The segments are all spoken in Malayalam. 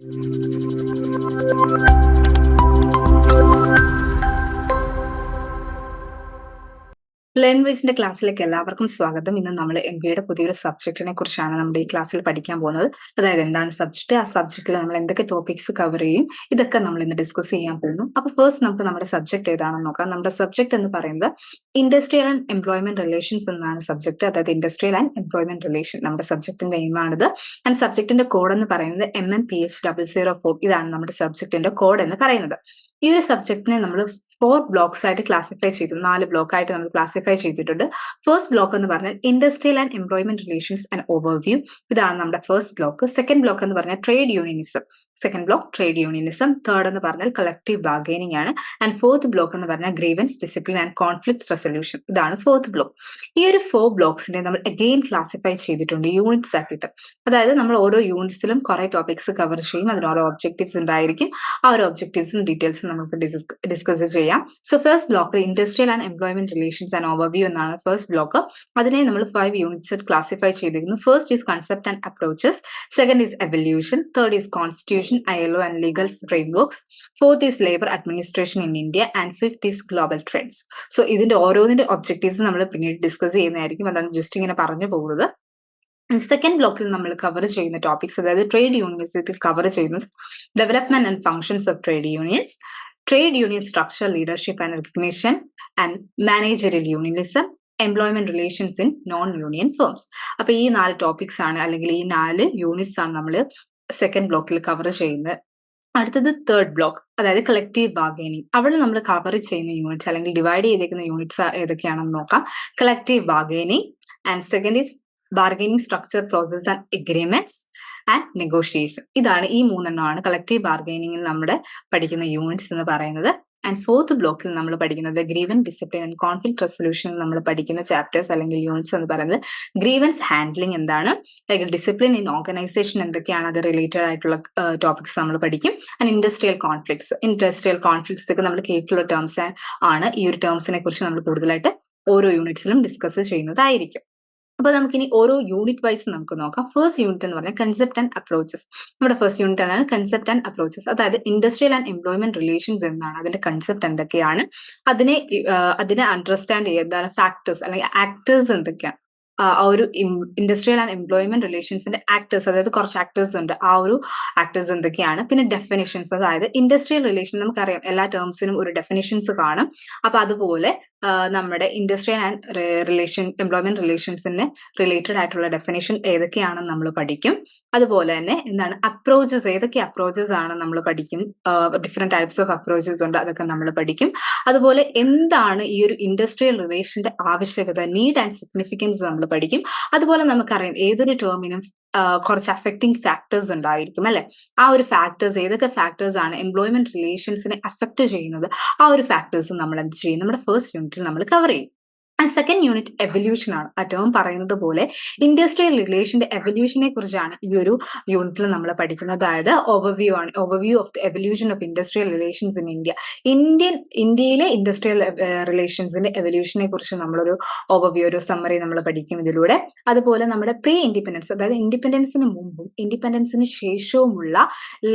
Thank you. വൈസിന്റെ ക്ലാസ്സിലേക്ക് എല്ലാവർക്കും സ്വാഗതം. ഇന്ന് നമ്മൾ എം ബിയുടെ പുതിയൊരു സബ്ജക്റ്റിനെ കുറിച്ചാണ് നമ്മുടെ ഈ ക്ലാസ്സിൽ പഠിക്കാൻ പോകുന്നത്. അതായത് എന്താണ് സബ്ജക്ട് ആ സബ്ജക്റ്റിൽ നമ്മൾ എന്തൊക്കെ ടോപ്പിക്സ് കവർ ചെയ്യും? ഇതൊക്കെ നമ്മൾ ഇന്ന് ഡിസ്കസ് ചെയ്യാൻ പോകുന്നു. അപ്പൊ ഫസ്റ്റ് നമുക്ക് നമ്മുടെ സബ്ജക്ട് ഏതാണെന്ന് നോക്കാം. നമ്മുടെ സബ്ജക്ട് എന്ന് പറയുന്നത് ഇൻഡസ്ട്രിയൽ ആൻഡ് എംപ്ലോയ്മെന്റ് റിലേഷൻസ് എന്നാണ് സബ്ജക്ട് അതായത് ഇൻഡസ്ട്രിയൽ ആൻഡ് എംപ്ലോയ്മെന്റ് റിലേഷൻ നമ്മുടെ സബ്ജക്റ്റിന്റെ എയിമാണിത് ആൻഡ് സബ്ജക്റ്റിന്റെ കോഡ് എന്ന് പറയുന്നത് M N P H double zero four ഇതാണ് നമ്മുടെ സബ്ജക്റ്റിന്റെ കോഡ് എന്ന് പറയുന്നത്. ഈ ഒരു സബ്ജക്റ്റിനെ നമ്മൾ ഫോർ ബ്ലോക്സ് ആയിട്ട് ക്ലാസിഫൈ ചെയ്തു. നാല് ബ്ലോക്ക് ആയിട്ട് നമ്മൾ ക്ലാസിഫൈ ചെയ്തിട്ടുണ്ട്. ഫസ്റ്റ് ബ്ലോക്ക് എന്ന് പറഞ്ഞാൽ industrial and employment relations and overview ഇതാണ് നമ്മുടെ ഫസ്റ്റ് ബ്ലോക്ക് സെക്കൻഡ് ബ്ലോക്ക് എന്ന് പറഞ്ഞാൽ trade unionism second block trade unionism third എന്ന് പറഞ്ഞാൽ കളക്റ്റീവ് ബാർഗൈനിങ് ആണ്. ആൻഡ് ഫോർത്ത് ബ്ലോക്ക് എന്ന് പറഞ്ഞാൽ grievance discipline and conflict resolution ഇതാണ് ഫോർത്ത് ബ്ലോക്ക് ഈ ഒരു ഫോർ ബ്ലോക്സിനെ നമ്മൾ അഗെയിൻ ക്ലാസിഫൈ ചെയ്തിട്ടുണ്ട് യൂണിറ്റ്സ് ആക്കിയിട്ട്. അതായത് നമ്മൾ ഓരോ യൂണിറ്റ്സിലും കുറെ ടോപ്പിക്സ് കവർ ചെയ്യും. അതിന് ഓരോ ഒബ്ജക്റ്റീവ്സ് ഉണ്ടായിരിക്കും. ആ ഒരു ഒബ്ജക്റ്റീവ്സും ഡീറ്റെയിൽസും നമുക്ക് ഡിസ്കസ് ചെയ്യാം. So first block industrial and employment relations and overview എന്നാണ് ഫസ്റ്റ് ബ്ലോക്ക് അതിനെ നമ്മൾ ഫൈവ് യൂണിറ്റ്സ് ക്ലാസിഫൈ ചെയ്തിരിക്കുന്നു. First is concept and approaches second is evolution third is constitution ILO and legal frameworks fourth is labour administration in India and fifth is global trends so ഇതിന്റെ ഓരോന്നിന്റെ ഒബ്ജക്റ്റീവ്സ് നമ്മൾ പിന്നീട് ഡിസ്കസ് ചെയ്യുന്നതായിരിക്കും. അതാണ് ജസ്റ്റ് ഇങ്ങനെ പറഞ്ഞു പോകുന്നത്. സെക്കൻഡ് ബ്ലോക്കിൽ നമ്മൾ കവർ ചെയ്യുന്ന ടോപ്പിക്സ് അതായത് ട്രേഡ് യൂണിയൻസ് കവർ ചെയ്യുന്നത് development and functions of trade unions trade union structure leadership and recognition and managerial unionism employment relations in non union firms അപ്പൊ ഈ നാല് ടോപ്പിക്സ് ആണ് അല്ലെങ്കിൽ ഈ നാല് യൂണിറ്റ്സ് ആണ് നമ്മൾ സെക്കൻഡ് ബ്ലോക്കിൽ കവർ ചെയ്യുന്നത്. അടുത്തത് തേർഡ് ബ്ലോക്ക് അതായത് കളക്റ്റീവ് ബാർഗൈനിങ് അവിടെ നമ്മൾ കവർ ചെയ്യുന്ന യൂണിറ്റ്സ് അല്ലെങ്കിൽ ഡിവൈഡ് ചെയ്തേക്കുന്ന യൂണിറ്റ്സ് ഏതൊക്കെയാണെന്ന് നോക്കാം. Collective bargaining and second is bargaining structure process and agreements and negotiation ഇതാണ് ഈ മൂന്നെണ്ണമാണ് കളക്റ്റീവ് ബാർഗൈനിങ്ങിൽ നമ്മുടെ പഠിക്കുന്ന യൂണിറ്റ്സ് എന്ന് പറയുന്നത്. ആൻഡ് ഫോർത്ത് ബ്ലോക്കിൽ നമ്മൾ പഠിക്കുന്നത് ഗ്രീവൻ ഡിസിപ്ലിൻ ആൻഡ് കോൺഫ്ലിക്ട് റെസൊല്യൂഷനിൽ നമ്മൾ പഠിക്കുന്ന ചാപ്റ്റേഴ്സ് അല്ലെങ്കിൽ യൂണിറ്റ്സ് എന്ന് പറയുന്നത്. ഗ്രീവൻസ് ഹാൻഡ്ലിംഗ് എന്താണ്? ലൈക്ക് ഡിസിപ്ലിൻ ഇൻ ഓർഗനൈസേഷൻ എന്തൊക്കെയാണ്? അത് റിലേറ്റഡ് ആയിട്ടുള്ള ടോപ്പിക്സ് നമ്മൾ പഠിക്കും. And industrial conflicts industrial conflicts ഒക്കെ നമ്മൾ കേട്ടിട്ടുള്ള ടേംസ് ആണ്. ഈ ഒരു ടേംസിനെ കുറിച്ച് നമ്മൾ കൂടുതലായിട്ട് ഓരോ യൂണിറ്റ്സിലും ഡിസ്കസ് ചെയ്യുന്നതായിരിക്കും. അപ്പൊ നമുക്കിനി ഓരോ യൂണിറ്റ് വൈസ് നമുക്ക് നോക്കാം. ഫസ്റ്റ് യൂണിറ്റ് എന്ന് പറഞ്ഞാൽ കൺസെപ്റ്റ് ആൻഡ് അപ്രോച്ചസ് നമ്മുടെ ഫസ്റ്റ് യൂണിറ്റ് എന്താണ് കൺസെപ്റ്റ് ആൻഡ് അപ്രോച്ചസ് അതായത് ഇൻഡസ്ട്രിയൽ ആൻഡ് എംപ്ലോയ്മെന്റ് റിലേഷൻസ് എന്താണ് അതിന്റെ കൺസെപ്റ്റ് എന്തൊക്കെയാണ്. അതിനെ അതിനെ അണ്ടർസ്റ്റാൻഡ് ചെയ്യുന്ന ഫാക്ടേഴ്സ് അല്ലെങ്കിൽ ആക്ടേഴ്സ് എന്തൊക്കെയാണ്. ആ ഒരു ഇൻഡസ്ട്രിയൽ ആൻഡ് എംപ്ലോയ്മെന്റ് റിലേഷൻസിന്റെ ആക്ടേഴ്സ് അതായത് കുറച്ച് ആക്ടേഴ്സ് ഉണ്ട്. ആ ഒരു ആക്ടേഴ്സ് എന്തൊക്കെയാണ്. പിന്നെ ഡെഫിനേഷൻസ് അതായത് ഇൻഡസ്ട്രിയൽ റിലേഷൻ നമുക്കറിയാം. എല്ലാ ടേംസിനും ഒരു ഡെഫിനേഷൻസ് കാണും. അപ്പൊ അതുപോലെ നമ്മുടെ ഇൻഡസ്ട്രിയൽ ആൻഡ് റിലേഷൻ എംപ്ലോയ്മെന്റ് റിലേഷൻസിന് റിലേറ്റഡ് ആയിട്ടുള്ള ഡെഫിനേഷൻ ഏതൊക്കെയാണെന്ന് നമ്മൾ പഠിക്കും. അതുപോലെ തന്നെ എന്താണ് അപ്രോച്ചസ് ഏതൊക്കെ അപ്രോച്ചസ് ആണ് നമ്മൾ പഠിക്കും. ഡിഫറെന്റ് ടൈപ്സ് ഓഫ് അപ്രോച്ചസ് ഉണ്ട് അതൊക്കെ നമ്മൾ പഠിക്കും. അതുപോലെ എന്താണ് ഈ ഒരു ഇൻഡസ്ട്രിയൽ റിലേഷന്റെ ആവശ്യകത നീഡ് ആൻഡ് സിഗ്നിഫിക്കൻസ് നമ്മൾ പഠിക്കും. അതുപോലെ നമുക്കറിയാം ഏതൊരു ടേമിനും കുറച്ച് അഫക്റ്റിംഗ് ഫാക്ടേഴ്സ് ഉണ്ടായിരിക്കും അല്ലെ? ആ ഒരു ഫാക്ടേഴ്സ് ഏതൊക്കെ ഫാക്ടേഴ്സ് ആണ് എംപ്ലോയ്മെന്റ് റിലേഷൻസിനെ അഫക്ട് ചെയ്യുന്നത് ആ ഒരു ഫാക്ടേഴ്സ് നമ്മൾ എന്ത് ചെയ്യും? നമ്മുടെ ഫസ്റ്റ് യൂണിറ്റിൽ നമ്മൾ കവർ ചെയ്യും. ആൻഡ് സെക്കൻഡ് യൂണിറ്റ് എവല്യൂഷൻ ആണ്. ആ ടേം പറയുന്നത് പോലെ ഇൻഡസ്ട്രിയൽ റിലേഷന്റെ എവല്യൂഷനെ കുറിച്ചാണ് ഈ ഒരു യൂണിറ്റിൽ നമ്മൾ പഠിക്കുന്നത്. അതായത് ഓവർവ്യൂ ആണ്. Overview of the evolution of industrial relations in India Indian ഇന്ത്യയിലെ ഇൻഡസ്ട്രിയൽ റിലേഷൻസിന്റെ എവല്യൂഷനെ കുറിച്ച് നമ്മളൊരു ഓവർവ്യൂ ഒരു സമ്മറി നമ്മൾ പഠിക്കും ഇതിലൂടെ. അതുപോലെ നമ്മുടെ പ്രീ ഇൻഡിപെൻഡൻസ് അതായത് ഇൻഡിപെൻഡൻസിന് മുമ്പും ഇൻഡിപെൻഡൻസിന് ശേഷവുമുള്ള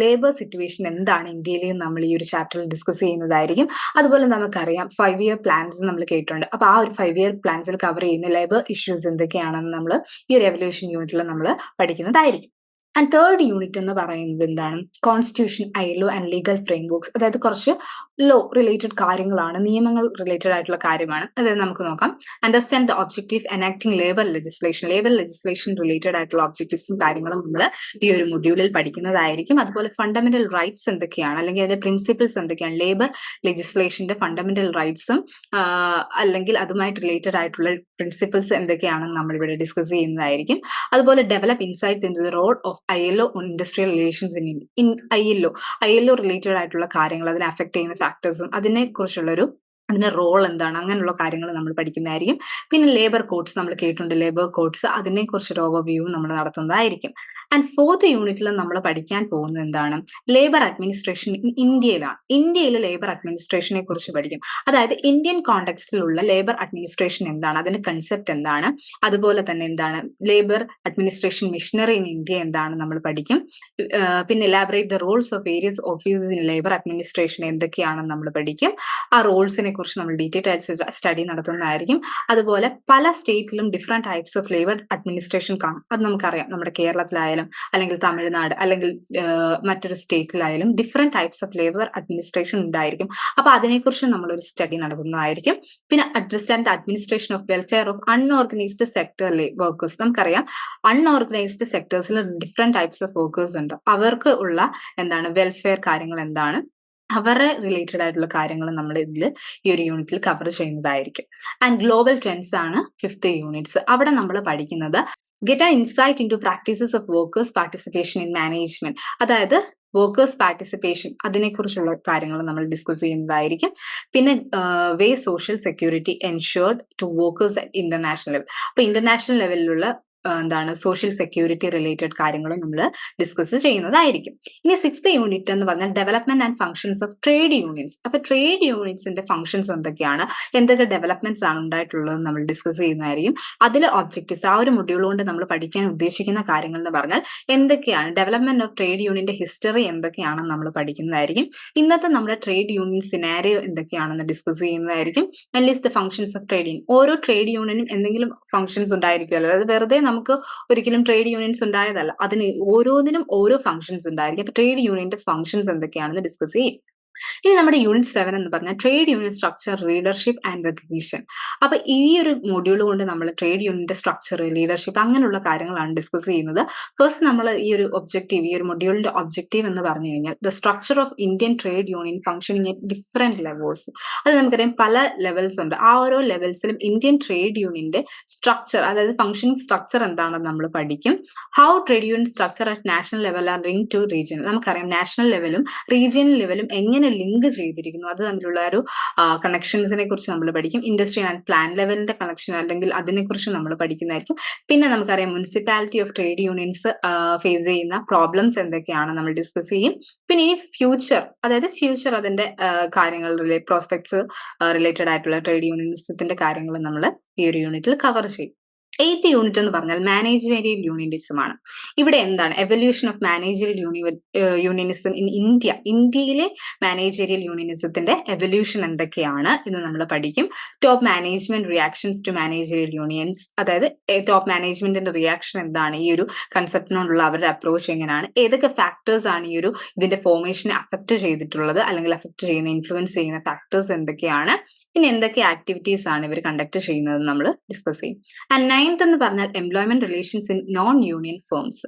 ലേബർ സിറ്റുവേഷൻ എന്താണ് ഇന്ത്യയിൽ നമ്മൾ ഈ ഒരു ചാപ്റ്ററിൽ ഡിസ്കസ് ചെയ്യുന്നതായിരിക്കും. അതുപോലെ നമുക്കറിയാം ഫൈവ് ഇയർ പ്ലാൻസ് നമ്മൾ കേട്ടിട്ടുണ്ട്. അപ്പൊ ആ ഒരു ഫൈവ് ഇയർ പ്ലാൻസിൽ കവർ ചെയ്യുന്ന ലേബർ ഇഷ്യൂസ് എന്തൊക്കെയാണെന്ന് നമ്മൾ ഈ ഒരു എവല്യൂഷൻ യൂണിറ്റിൽ നമ്മൾ പഠിക്കുന്നതായിരിക്കും. ആൻഡ് തേർഡ് യൂണിറ്റ് എന്ന് പറയുന്നത് എന്താണ്? Constitution ILO and legal frameworks അതായത് കുറച്ച് ലോ റിലേറ്റഡ് കാര്യങ്ങളാണ് നിയമങ്ങൾ റിലേറ്റഡ് ആയിട്ടുള്ള കാര്യമാണ്. അതായത് നമുക്ക് നോക്കാം. Understand the objective enacting labour legislation labour legislation related ആയിട്ടുള്ള ഒബ്ജക്റ്റീവ്സും കാര്യങ്ങളും നമ്മൾ ഈ ഒരു മൊഡ്യൂളിൽ പഠിക്കുന്നതായിരിക്കും. അതുപോലെ ഫണ്ടമെന്റൽ റൈറ്റ്സ് എന്തൊക്കെയാണ്? അല്ലെങ്കിൽ അതിന്റെ പ്രിൻസിപ്പിൾസ് എന്തൊക്കെയാണ്? ലേബർ ലെജിസ്ലേഷന്റെ ഫണ്ടമെന്റൽ റൈറ്റ്സും അല്ലെങ്കിൽ അതുമായിട്ട് റിലേറ്റഡ് ആയിട്ടുള്ള പ്രിൻസിപ്പിൾസ് എന്തൊക്കെയാണെന്ന് നമ്മൾ ഇവിടെ ഡിസ്കസ് ചെയ്യുന്നതായിരിക്കും. അതുപോലെ develop insights in the role of I L O industrial relations in I L O I L O related ആയിട്ടുള്ള കാര്യങ്ങൾ അതിനെ അഫക്ട് ചെയ്യുന്ന ഫാക്ടേഴ്സും അതിനെ കുറിച്ചുള്ളൊരു അതിന്റെ റോൾ എന്താണ്? അങ്ങനെയുള്ള കാര്യങ്ങൾ നമ്മൾ പഠിക്കുന്നതായിരിക്കും. പിന്നെ ലേബർ കോഡ്സ് നമ്മൾ കേട്ടിട്ടുണ്ട്. ലേബർ കോഡ്സ് അതിനെ കുറിച്ചൊരു ഓവർവ്യൂ നമ്മൾ നടത്തുന്നതായിരിക്കും. ആൻഡ് ഫോർത്ത് യൂണിറ്റിൽ നമ്മൾ പഠിക്കാൻ പോകുന്നത് എന്താണ്? ലേബർ അഡ്മിനിസ്ട്രേഷൻ ഇന്ത്യയിലാണ്. ഇന്ത്യയിൽ ലേബർ അഡ്മിനിസ്ട്രേഷനെ കുറിച്ച് പഠിക്കും. അതായത് ഇന്ത്യൻ കോണ്ടെക്സ്റ്റിലുള്ള ലേബർ അഡ്മിനിസ്ട്രേഷൻ എന്താണ്? അതിന്റെ കൺസെപ്റ്റ് എന്താണ്? അതുപോലെ തന്നെ എന്താണ്? Labour administration machinery in India എന്താണ് നമ്മൾ പഠിക്കും. പിന്നെ elaborate the roles of various offices in labour administration എന്തൊക്കെയാണെന്ന് നമ്മൾ പഠിക്കും. ആ റോൾസിനെ കുറിച്ച് നമ്മൾ ഡീറ്റെയിൽ ആയിട്ട് സ്റ്റഡി നടത്തുന്നതായിരിക്കും. അതുപോലെ പല സ്റ്റേറ്റിലും different types of labour administration കാണും. അത് നമുക്കറിയാം. നമ്മുടെ കേരളത്തിലായാലും അല്ലെങ്കിൽ തമിഴ്നാട് അല്ലെങ്കിൽ മറ്റൊരു സ്റ്റേറ്റിലായാലും different types of labour administration ഉണ്ടായിരിക്കും. അപ്പൊ അതിനെക്കുറിച്ച് നമ്മളൊരു സ്റ്റഡി നടത്തുന്നതായിരിക്കും. പിന്നെ understand the administration of welfare of unorganised sector workers നമുക്കറിയാം അൺഓർഗനൈസ്ഡ് സെക്ടേഴ്സിൽ ഡിഫറെന്റ് ടൈപ്സ് ഓഫ് വർക്കേഴ്സ് ഉണ്ട്. അവർക്ക് ഉള്ള എന്താണ് വെൽഫെയർ കാര്യങ്ങൾ എന്താണ്? അവരെ റിലേറ്റഡ് ആയിട്ടുള്ള കാര്യങ്ങൾ നമ്മൾ ഇതിൽ ഈ ഒരു യൂണിറ്റിൽ കവർ ചെയ്യുന്നതായിരിക്കും. ആൻഡ് ഗ്ലോബൽ ട്രെൻഡ്സ് ആണ് ഫിഫ്ത്ത് യൂണിറ്റ്സ് അവിടെ നമ്മൾ പഠിക്കുന്നത് get a insight into practices of workers participation in management അതായത് വർക്കേഴ്സ് പാർട്ടിസിപ്പേഷൻ അതിനെക്കുറിച്ചുള്ള കാര്യങ്ങൾ നമ്മൾ ഡിസ്കസ് ചെയ്യുന്നതായിരിക്കും. പിന്നെ way social security ensured to workers at international level അപ്പൊ ഇന്റർനാഷണൽ ലെവലിലുള്ള എന്താണ് സോഷ്യൽ സെക്യൂരിറ്റി റിലേറ്റഡ് കാര്യങ്ങളും നമ്മൾ ഡിസ്കസ് ചെയ്യുന്നതായിരിക്കും. ഇനി സിക്സ്ത് യൂണിറ്റ് എന്ന് പറഞ്ഞാൽ development and functions of trade unions അപ്പൊ ട്രേഡ് യൂണിയൻസിന്റെ ഫംഗ്ഷൻസ് എന്തൊക്കെയാണ്? എന്തൊക്കെ ഡെവലപ്മെന്റ്സ് ആണ് ഉണ്ടായിട്ടുള്ളത് നമ്മൾ ഡിസ്കസ് ചെയ്യുന്നതായിരിക്കും. അതിലെ ഒബ്ജക്റ്റീവ്സ് ആ ഒരു മൊഡ്യൂൾ കൊണ്ട് നമ്മൾ പഠിക്കാൻ ഉദ്ദേശിക്കുന്ന കാര്യങ്ങൾ എന്ന് പറഞ്ഞാൽ എന്തൊക്കെയാണ്? ഡെവലപ്മെന്റ് ഓഫ് ട്രേഡ് യൂണിയന്റെ ഹിസ്റ്ററി എന്തൊക്കെയാണെന്ന് നമ്മൾ പഠിക്കുന്നതായിരിക്കും. ഇന്നത്തെ നമ്മുടെ ട്രേഡ് യൂണിയൻ സിനാരിയോ എന്തൊക്കെയാണെന്ന് ഡിസ്കസ് ചെയ്യുന്നതായിരിക്കും. At least functions of trade union ഓരോ ട്രേഡ് യൂണിയനും എന്തെങ്കിലും ഫംഗ്ഷൻസ് ഉണ്ടായിരിക്കുമല്ലോ. അതായത് വെറുതെ നമുക്ക് ഒരിക്കലും ട്രേഡ് യൂണിയൻസ് ഉണ്ടായതല്ല. അതിന് ഓരോന്നിനും ഓരോ ഫംഗ്ഷൻസ് ഉണ്ടായിരിക്കും. അപ്പൊ ട്രേഡ് യൂണിയന്റെ ഫംഗ്ഷൻസ് എന്തൊക്കെയാണെന്ന് ഡിസ്കസ് ചെയ്യും. ഇനി നമ്മുടെ യൂണിറ്റ് സെവൻ എന്ന് പറഞ്ഞാൽ trade union structure leadership and recognition അപ്പൊ ഈ ഒരു മൊഡ്യൂൾ കൊണ്ട് നമ്മൾ ട്രേഡ് യൂണിയന്റെ സ്ട്രക്ചർ ലീഡർഷിപ്പ് അങ്ങനെയുള്ള കാര്യങ്ങളാണ് ഡിസ്കസ് ചെയ്യുന്നത്. ഫസ്റ്റ് നമ്മൾ ഈ ഒരു ഒബ്ജക്റ്റീവ് ഈ ഒരു മൊഡ്യൂളിന്റെ ഒബ്ജക്റ്റീവ് എന്ന് പറഞ്ഞു കഴിഞ്ഞാൽ the structure of Indian trade union functioning at different levels അത് നമുക്കറിയാം പല ലെവൽസ് ഉണ്ട്. ആ ഓരോ ലെവൽസിലും ഇന്ത്യൻ ട്രേഡ് യൂണിയന്റെ സ്ട്രക്ചർ അതായത് ഫംഗ്ഷനിങ് സ്ട്രക്ചർ എന്താണെന്ന് നമ്മൾ പഠിക്കും. How trade union structure at national level are ring to region നമുക്കറിയാം നാഷണൽ ലെവലും റീജിയണൽ ലെവലും എങ്ങനെ ലിങ്ക് ചെയ്തിരിക്കുന്നു. അത് തമ്മിലുള്ള ഒരു കണക്ഷൻസിനെ കുറിച്ച് നമ്മൾ പഠിക്കും. ഇൻഡസ്ട്രി ആൻഡ് പ്ലാൻ ലെവലിന്റെ കണക്ഷൻ അല്ലെങ്കിൽ അതിനെക്കുറിച്ച് നമ്മൾ പഠിക്കുന്നതായിരിക്കും. പിന്നെ നമുക്കറിയാം municipality of trade unions face ചെയ്യുന്ന പ്രോബ്ലംസ് എന്തൊക്കെയാണ് നമ്മൾ ഡിസ്കസ് ചെയ്യും. പിന്നെ ഇനി ഫ്യൂച്ചർ അതായത് ഫ്യൂച്ചർ അതിന്റെ കാര്യങ്ങൾ പ്രോസ്പെക്ട്സ് റിലേറ്റഡ് ആയിട്ടുള്ള ട്രേഡ് യൂണിയനിസത്തിന്റെ കാര്യങ്ങൾ നമ്മൾ ഈ ഒരു യൂണിറ്റിൽ കവർ ചെയ്യും. എയ്ത്ത് യൂണിറ്റ് എന്ന് പറഞ്ഞാൽ മാനേജറിയൽ യൂണിയനിസം ആണ്. ഇവിടെ എന്താണ്? എവല്യൂഷൻ ഓഫ് മാനേജറിയൽ യൂണിവ യൂണിയനിസം ഇൻ ഇന്ത്യ ഇന്ത്യയിലെ മാനേജറിയൽ യൂണിയനിസത്തിന്റെ എവല്യൂഷൻ എന്തൊക്കെയാണ് എന്ന് നമ്മൾ പഠിക്കും. Top management reactions to managerial unions അതായത് ടോപ്പ് മാനേജ്മെന്റിന്റെ റിയാക്ഷൻ എന്താണ്? ഈ ഒരു കൺസെപ്റ്റിനോടുള്ള അവരുടെ അപ്രോച്ച് എങ്ങനെയാണ്? ഏതൊക്കെ ഫാക്ടേഴ്സ് ആണ് ഈ ഒരു ഇതിന്റെ ഫോർമേഷനെ അഫക്ട് ചെയ്തിട്ടുള്ളത്? അല്ലെങ്കിൽ അഫക്ട് ചെയ്യുന്ന ഇൻഫ്ലുവൻസ് ചെയ്യുന്ന ഫാക്ടേഴ്സ് എന്തൊക്കെയാണ്? പിന്നെ എന്തൊക്കെ ആക്ടിവിറ്റീസ് ആണ് ഇവർ കണ്ടക്ട് ചെയ്യുന്നത് നമ്മൾ ഡിസ്കസ് ചെയ്യും. ആൻഡ് നയൻത് എന്ന് പറഞ്ഞാൽ employment relations in non union firms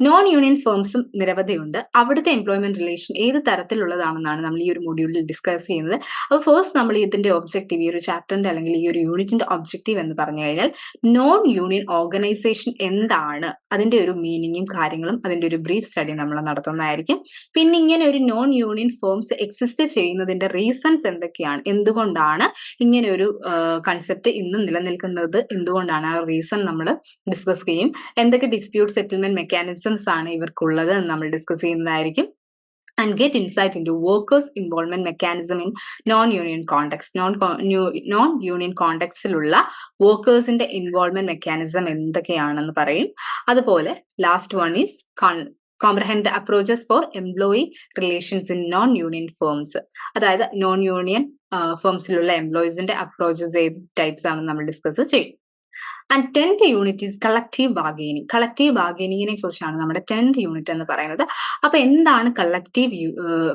non union ഫേംസും നിരവധിയുണ്ട്. അവിടുത്തെ എംപ്ലോയ്മെന്റ് റിലേഷൻ ഏത് തരത്തിലുള്ളതാണെന്നാണ് നമ്മൾ ഈ ഒരു മൊഡ്യൂളിൽ ഡിസ്കസ് ചെയ്യുന്നത്. അപ്പോൾ ഫസ്റ്റ് നമ്മൾ ഇതിന്റെ ഒബ്ജക്റ്റീവ് ഈ ഒരു ചാപ്റ്ററിന്റെ അല്ലെങ്കിൽ ഈ ഒരു യൂണിറ്റിന്റെ ഒബ്ജക്റ്റീവ് എന്ന് പറഞ്ഞു കഴിഞ്ഞാൽ നോൺ യൂണിയൻ ഓർഗനൈസേഷൻ എന്താണ്? അതിന്റെ ഒരു മീനിങ്ങും കാര്യങ്ങളും അതിന്റെ ഒരു ബ്രീഫ് സ്റ്റഡി നമ്മൾ നടത്തുന്നതായിരിക്കും. പിന്നെ ഇങ്ങനെ ഒരു നോൺ യൂണിയൻ ഫേംസ് എക്സിസ്റ്റ് ചെയ്യുന്നതിന്റെ റീസൺസ് എന്തൊക്കെയാണ്? എന്തുകൊണ്ടാണ് ഇങ്ങനെ ഒരു കൺസെപ്റ്റ് ഇന്നും നിലനിൽക്കുന്നത്? എന്തുകൊണ്ടാണ് ആ റീസൺ നമ്മൾ ഡിസ്കസ് ചെയ്യും? എന്തൊക്കെ ഡിസ്പ്യൂട്ട് സെറ്റിൽമെന്റ് മെക്കാനിസം മെക്കാനിസംസ് ആണ് ഇവർക്കുള്ളത് എന്ന് നമ്മൾ ഡിസ്കസ് ചെയ്യുന്നതായിരിക്കും. And get insight into workers involvement mechanism in non union contact non non union കോൺടാക്ട്സിലുള്ള വർക്കേഴ്സിന്റെ ഇൻവോൾവ്മെന്റ് മെക്കാനിസം എന്തൊക്കെയാണെന്ന് പറയും. അതുപോലെ last one is comprehend approaches for employee relations in non union firms അതായത് നോൺ യൂണിയൻ ഫേംസിലുള്ള എംപ്ലോയീസിന്റെ അപ്രോച്ചസ് ഏത് ടൈപ്സ് ആണെന്ന് നമ്മൾ ഡിസ്കസ് ചെയ്യും. And tenth unit is collective bargaining collective ബാർഗെയിനിങ്ങിനെ കുറിച്ചാണ് നമ്മുടെ ടെൻത്ത് യൂണിറ്റ് എന്ന് പറയുന്നത്. അപ്പൊ എന്താണ് കളക്റ്റീവ്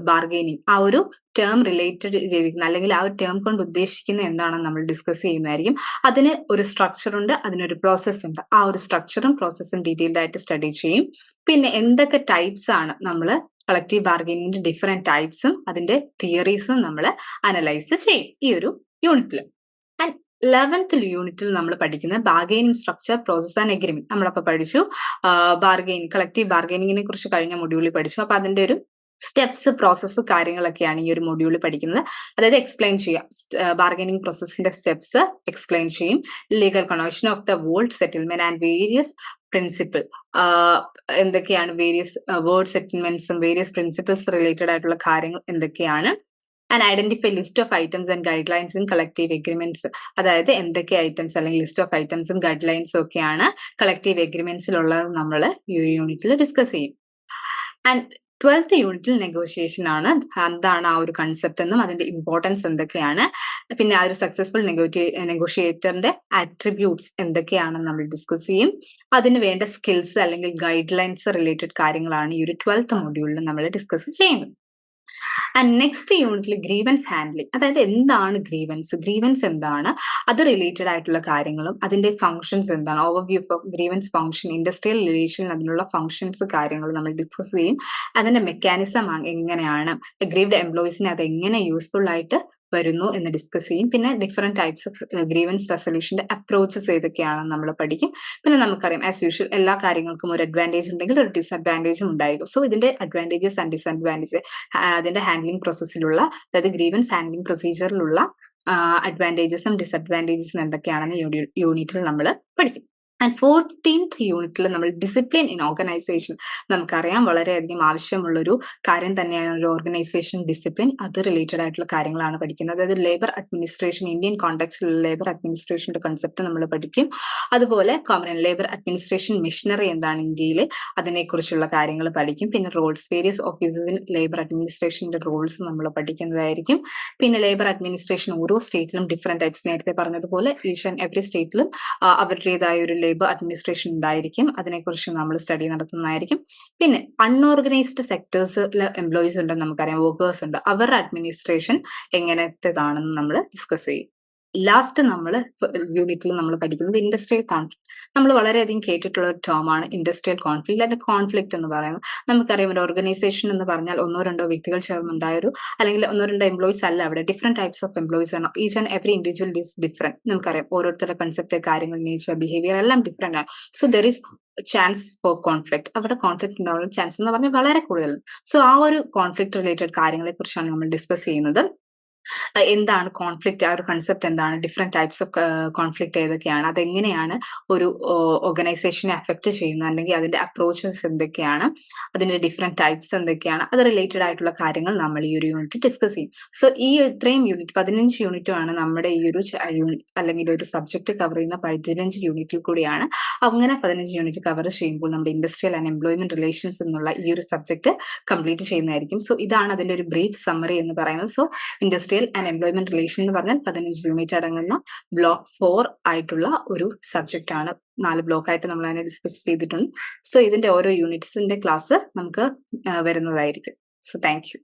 ബാർഗെയിനിങ് ആ ഒരു ടേം റിലേറ്റഡ് ചെയ്തിരിക്കുന്നത് അല്ലെങ്കിൽ ആ ഒരു ടേം കൊണ്ട് ഉദ്ദേശിക്കുന്നത് എന്താണെന്ന് നമ്മൾ ഡിസ്കസ് ചെയ്യുന്നതായിരിക്കും. അതിന് ഒരു സ്ട്രക്ചർ ഉണ്ട് അതിനൊരു പ്രോസസ്സ് ഉണ്ട്. ആ ഒരു സ്ട്രക്ചറും പ്രോസസ്സും ഡീറ്റെയിൽഡ് ആയിട്ട് സ്റ്റഡി ചെയ്യും. പിന്നെ എന്തൊക്കെ ടൈപ്സ് ആണ് നമ്മൾ കളക്റ്റീവ് ബാർഗെയിനിങ്ങിന്റെ ഡിഫറെന്റ് ടൈപ്സും അതിന്റെ തിയറീസും നമ്മൾ അനലൈസ് ചെയ്യും ഈ ഒരു യൂണിറ്റിൽ ലെവൻത്ത് യൂണിറ്റിൽ നമ്മൾ പഠിക്കുന്ന bargaining structure process and agreement നമ്മളപ്പോൾ പഠിച്ചു. ബാർഗെയിൻ കളക്റ്റീവ് ബാർഗെയിനിങ്ങിനെ കുറിച്ച് കഴിഞ്ഞ മൊഡ്യൂളിൽ പഠിച്ചു. അപ്പൊ അതിന്റെ ഒരു സ്റ്റെപ്സ് പ്രോസസ്സ് കാര്യങ്ങളൊക്കെയാണ് ഈ ഒരു മൊഡ്യൂളിൽ പഠിക്കുന്നത്. അതായത് എക്സ്പ്ലെയിൻ ചെയ്യുക ബാർഗനിങ് പ്രോസസ്സിന്റെ സ്റ്റെപ്സ് എക്സ്പ്ലെയിൻ ചെയ്യും. Legal convention of the world settlement and various principle എന്തൊക്കെയാണ് വേരിയസ് വേർഡ് സെറ്റിൽമെന്റ്സും വേരിയസ് പ്രിൻസിപ്പിൾസ് റിലേറ്റഡ് ആയിട്ടുള്ള കാര്യങ്ങൾ എന്തൊക്കെയാണ്? And identify list of items and guidelines in collective agreements അതായത് എന്തൊക്കെ ഐറ്റംസ് അല്ലെങ്കിൽ ലിസ്റ്റ് ഓഫ് ഐറ്റംസും ഗൈഡ് ലൈൻസും ഒക്കെയാണ് കളക്റ്റീവ് എഗ്രിമെന്റ്സിലുള്ളത് നമ്മൾ ഈ യൂണിറ്റിൽ ഡിസ്കസ് ചെയ്യും. ആൻഡ് ട്വൽത്ത് യൂണിറ്റിൽ നെഗോഷിയേഷൻ ആണ്. എന്താണ് ആ ഒരു കൺസെപ്റ്റ് എന്നും അതിന്റെ ഇമ്പോർട്ടൻസ് എന്തൊക്കെയാണ്. പിന്നെ ആ ഒരു സക്സസ്ഫുൾ നെഗോഷിയേറ്ററിന്റെ ആട്രിബ്യൂട്ട്സ് എന്തൊക്കെയാണെന്ന് നമ്മൾ ഡിസ്കസ് ചെയ്യും. അതിന് വേണ്ട സ്കിൽസ് അല്ലെങ്കിൽ ഗൈഡ് ലൈൻസ് റിലേറ്റഡ് കാര്യങ്ങളാണ് ഈ ഒരു ട്വൽത്ത് മൊഡ്യൂളിൽ നമ്മൾ ഡിസ്കസ് ചെയ്യുന്നത്. ആൻഡ് നെക്സ്റ്റ് യൂണിറ്റിൽ ഗ്രീവൻസ് ഹാൻഡ്ലിംഗ് അതായത് എന്താണ് ഗ്രീവൻസ് ഗ്രീവൻസ് എന്താണ്? അത് റിലേറ്റഡ് ആയിട്ടുള്ള കാര്യങ്ങളും അതിന്റെ ഫംഗ്ഷൻസ് എന്താണ്? Overview of grievance function industrial റിലേഷനിൽ അതിനുള്ള ഫംഗ്ഷൻസ് കാര്യങ്ങൾ നമ്മൾ ഡിസ്കസ് ചെയ്യും. അതിന്റെ മെക്കാനിസം എങ്ങനെയാണ്? ഗ്രീവ്ഡ് എംപ്ലോയീസിനെ അത് എങ്ങനെ യൂസ്ഫുൾ ആയിട്ട് വരുന്നു എന്ന് ഡിസ്കസ് ചെയ്യും. പിന്നെ ഡിഫറെന്റ് ടൈപ്സ് ഓഫ് ഗ്രീവൻസ് റെസൊല്യൂഷന്റെ അപ്രോച്ചസ് ഏതൊക്കെയാണെന്ന് നമ്മൾ പഠിക്കും. പിന്നെ നമുക്കറിയാം ആസ് യൂഷ്വൽ എല്ലാ കാര്യങ്ങൾക്കും ഒരു അഡ്വാന്റേജ് ഉണ്ടെങ്കിൽ ഒരു ഡിസഡ്വാന്റേജും ഉണ്ടായിരിക്കും. സോ ഇതിന്റെ അഡ്വാന്റേജസ് ആൻഡ് ഡിസഡ്വാന്റേജ് അതിന്റെ ഹാൻഡ്ലിംഗ് പ്രോസസ്സിലുള്ള അതായത് ഗ്രീവൻസ് ഹാൻഡ്ലിംഗ് പ്രൊസീജിയറിലുള്ള അഡ്വാന്റേജസും ഡിസഡ്വാന്റേജസും എന്തൊക്കെയാണെന്ന് യൂണിറ്റിൽ നമ്മൾ പഠിക്കും. ആൻഡ് ഫോർട്ടീൻത്ത് യൂണിറ്റിൽ നമ്മൾ ഡിസിപ്ലിൻ ഇൻ ഓർഗനൈസേഷൻ നമുക്കറിയാം വളരെയധികം ആവശ്യമുള്ളൊരു കാര്യം തന്നെയാണ് ഒരു ഓർഗനൈസേഷൻ ഡിസിപ്ലിൻ അത് റിലേറ്റഡ് ആയിട്ടുള്ള കാര്യങ്ങളാണ് പഠിക്കുന്നത്. അതായത് ലേബർ അഡ്മിനിസ്ട്രേഷൻ ഇന്ത്യൻ കോണ്ടെക്സ്റ്റിലുള്ള ലേബർ അഡ്മിനിസ്ട്രേഷന്റെ കൺസെപ്റ്റ് നമ്മൾ പഠിക്കും. അതുപോലെ കോമൺ ലേബർ അഡ്മിനിസ്ട്രേഷൻ മിഷനറി എന്താണ് ഇന്ത്യയിൽ അതിനെക്കുറിച്ചുള്ള കാര്യങ്ങൾ പഠിക്കും. പിന്നെ roles various offices in labour അഡ്മിനിസ്ട്രേഷന്റെ roles നമ്മൾ പഠിക്കുന്നതായിരിക്കും. പിന്നെ ലേബർ അഡ്മിനിസ്ട്രേഷൻ ഓരോ സ്റ്റേറ്റിലും ഡിഫറെന്റ് ടൈപ്സ് നേരത്തെ പറഞ്ഞതുപോലെ ആൻഡ് എവറി സ്റ്റേറ്റിലും അവരുടേതായ ഒരു ലേബർ അഡ്മിനിസ്ട്രേഷൻ ഉണ്ടായിരിക്കും. അതിനെക്കുറിച്ച് നമ്മൾ സ്റ്റഡി നടത്തുന്നതായിരിക്കും. പിന്നെ അൺഓർഗനൈസ്ഡ് സെക്ടേഴ്സിൽ എംപ്ലോയീസ് ഉണ്ടെന്ന് നമുക്കറിയാം. വർക്കേഴ്സ് ഉണ്ട്. അവരുടെ അഡ്മിനിസ്ട്രേഷൻ എങ്ങനത്തേതാണെന്ന് നമ്മൾ ഡിസ്കസ് ചെയ്യും. ലാസ്റ്റ് നമ്മൾ യൂണിറ്റിൽ നമ്മൾ പഠിക്കുന്നത് ഇൻഡസ്ട്രിയൽ കോൺഫ്ലിക്ട് നമ്മൾ വളരെയധികം കേട്ടിട്ടുള്ള ഒരു ടേം ആണ് ഇൻഡസ്ട്രിയൽ കോൺഫ്ലിക്ട് അല്ലെങ്കിൽ കോൺഫ്ലിക്ട് എന്ന് പറയുന്നത്. നമുക്കറിയാം ഒരു ഓർഗനൈസേഷൻ എന്ന് പറഞ്ഞാൽ ഒന്നോ രണ്ടോ വ്യക്തികൾ ചേർന്നുണ്ടായൊരു അല്ലെങ്കിൽ ഒന്നോ രണ്ടോ എംപ്ലോയീസ് അല്ല. അവിടെ ഡിഫറെന്റ് ടൈപ്സ് ഓഫ് എംപ്ലോയീസ് ആണ്. Each and every individual is different നമുക്കറിയാം ഓരോരുത്തരുടെ കൺസെപ്റ്റ് കാര്യങ്ങൾ നേച്ചർ ബിഹേവിയർ എല്ലാം ഡിഫറെന്റ് ആണ്. So there is chance for conflict അവിടെ കോൺഫ്ലിക്ട് ഉണ്ടാവാനുള്ള ചാൻസ് എന്ന് പറഞ്ഞാൽ വളരെ കൂടുതലാണ്. സോ ആ ഒരു കോൺഫ്ലിക്ട് റിലേറ്റഡ് കാര്യങ്ങളെ കുറിച്ചാണ് നമ്മൾ ഡിസ്കസ് ചെയ്യുന്നത്. എന്താണ് കോൺഫ്ലിക്റ്റ് ആ ഒരു കൺസെപ്റ്റ് എന്താണ്? ഡിഫറെന്റ് ടൈപ്സ് ഓഫ് കോൺഫ്ലിക്റ്റ് ഏതൊക്കെയാണ്? അതെങ്ങനെയാണ് ഒരു ഓർഗനൈസേഷനെ അഫക്റ്റ് ചെയ്യുന്നത്? അല്ലെങ്കിൽ അതിന്റെ അപ്രോച്ചസ് എന്തൊക്കെയാണ്? അതിന്റെ ഡിഫറെന്റ് ടൈപ്സ് എന്തൊക്കെയാണ്? അത് റിലേറ്റഡ് ആയിട്ടുള്ള കാര്യങ്ങൾ നമ്മൾ ഈ ഒരു യൂണിറ്റ് ഡിസ്കസ് ചെയ്യും. സോ ഈ ഇത്രയും യൂണിറ്റ് പതിനഞ്ച് യൂണിറ്റും ആണ് നമ്മുടെ ഈ ഒരു അല്ലെങ്കിൽ ഒരു സബ്ജക്ട് കവർ ചെയ്യുന്ന പതിനഞ്ച് യൂണിറ്റിൽ കൂടിയാണ്. അങ്ങനെ പതിനഞ്ച് യൂണിറ്റ് കവർ ചെയ്യുമ്പോൾ നമ്മുടെ ഇൻഡസ്ട്രിയൽ ആൻഡ് എംപ്ലോയ്മെന്റ് റിലേഷൻസ് എന്നുള്ള ഈ ഒരു സബ്ജക്ട് കംപ്ലീറ്റ് ചെയ്യുന്നതായിരിക്കും. സോ ഇതാണ് അതിന്റെ ഒരു ബ്രീഫ് സമ്മറി എന്ന് പറയുന്നത്. So industrial and employment relation എന്ന് പറഞ്ഞാൽ പതിനഞ്ച് യൂണിറ്റ് അടങ്ങുന്ന ബ്ലോക്ക് ഫോർ ആയിട്ടുള്ള ഒരു സബ്ജക്റ്റ് ആണ്. നാല് ബ്ലോക്ക് ആയിട്ട് നമ്മൾ അതിനെ ഡിസ്കസ് ചെയ്തിട്ടുണ്ട്. സോ ഇതിന്റെ ഓരോ യൂണിറ്റ്സിന്റെ ക്ലാസ് നമുക്ക് വരുന്നതായിരിക്കും. So thank you